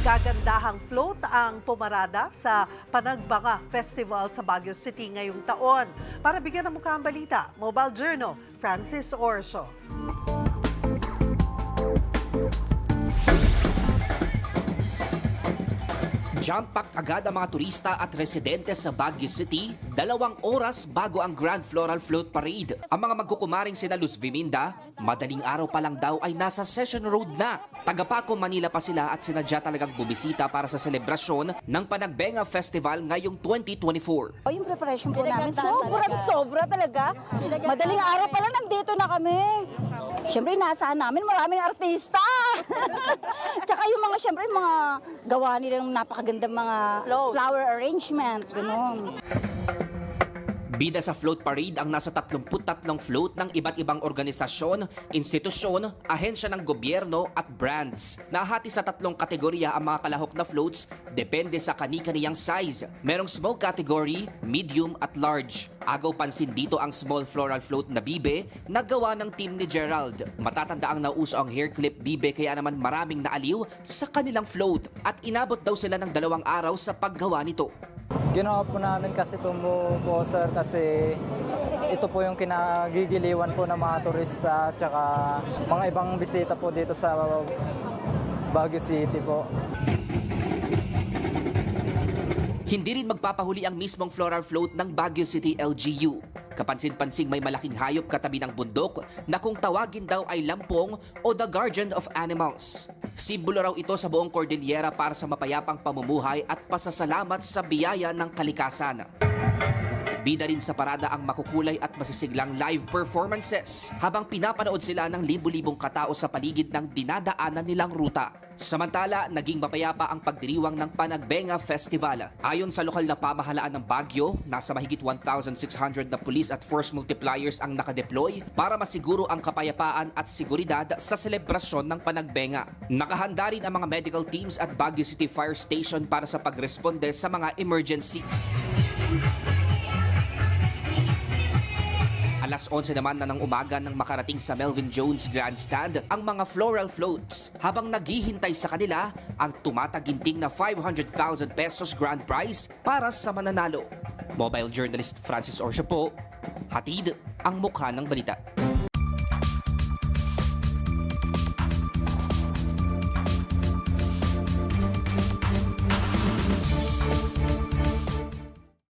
Nagagandahang float ang pumarada sa Panagbanga Festival sa Baguio City ngayong taon. Para bigyan ng mukha ang balita, Mobile Journal, Francis Orso. Jump pack agad ang mga turista at residente sa Baguio City, dalawang oras bago ang Grand Floral Float Parade. Ang mga magkukumaring sina Luz Viminda, madaling araw pa lang daw ay nasa Session Road na. Tagapako Manila pa sila at sinadya talagang bumisita para sa selebrasyon ng Panagbenga Festival ngayong 2024. O yung preparation po namin, sobrang sobra talaga. Madaling araw pa lang nandito na kami. Siyempre, inaasahan namin maraming artista. Tsaka yung mga, siyempre, yung mga gawa nilang napakagandang mga flower arrangement, gano'n. Bida sa float parade ang nasa 33 float ng iba't ibang organisasyon, institusyon, ahensya ng gobyerno at brands. Nahati sa tatlong kategorya ang mga kalahok na floats depende sa kani-kaniyang size. Merong small category, medium at large. Agaw pansin dito ang small floral float na bibe na gawa ng team ni Gerald. Matatanda ang nauso ang hair clip bibe kaya naman maraming naaliw sa kanilang float at inabot daw sila ng dalawang araw sa paggawa nito. Ginawa po namin kasi po, sir, kasi ito po yung kinagigiliwan po ng mga turista at mga ibang bisita po dito sa Baguio City po. Hindi rin magpapahuli ang mismong floral float ng Baguio City LGU. Kapansin-pansing may malaking hayop katabi ng bundok na kung tawagin daw ay lampong o the guardian of animals. Simbolo raw ito sa buong Cordillera para sa mapayapang pamumuhay at pasasalamat sa biyaya ng kalikasan. Bida rin sa parada ang makukulay at masisiglang live performances habang pinapanood sila ng libu-libong katao sa paligid ng dinadaanan nilang ruta. Samantala, naging mapayapa ang pagdiriwang ng Panagbenga Festival. Ayon sa lokal na pamahalaan ng Baguio, nasa mahigit 1,600 na police at force multipliers ang nakadeploy para masiguro ang kapayapaan at seguridad sa selebrasyon ng Panagbenga. Nakahanda rin ang mga medical teams at Baguio City Fire Station para sa pagresponde sa mga emergencies. Alas 11 naman na ng umaga nang makarating sa Melvin Jones Grandstand ang mga floral floats habang naghihintay sa kanila ang tumataginting na 500,000 pesos grand prize para sa mananalo. Mobile journalist Francis Orsio po, hatid ang mukha ng balita.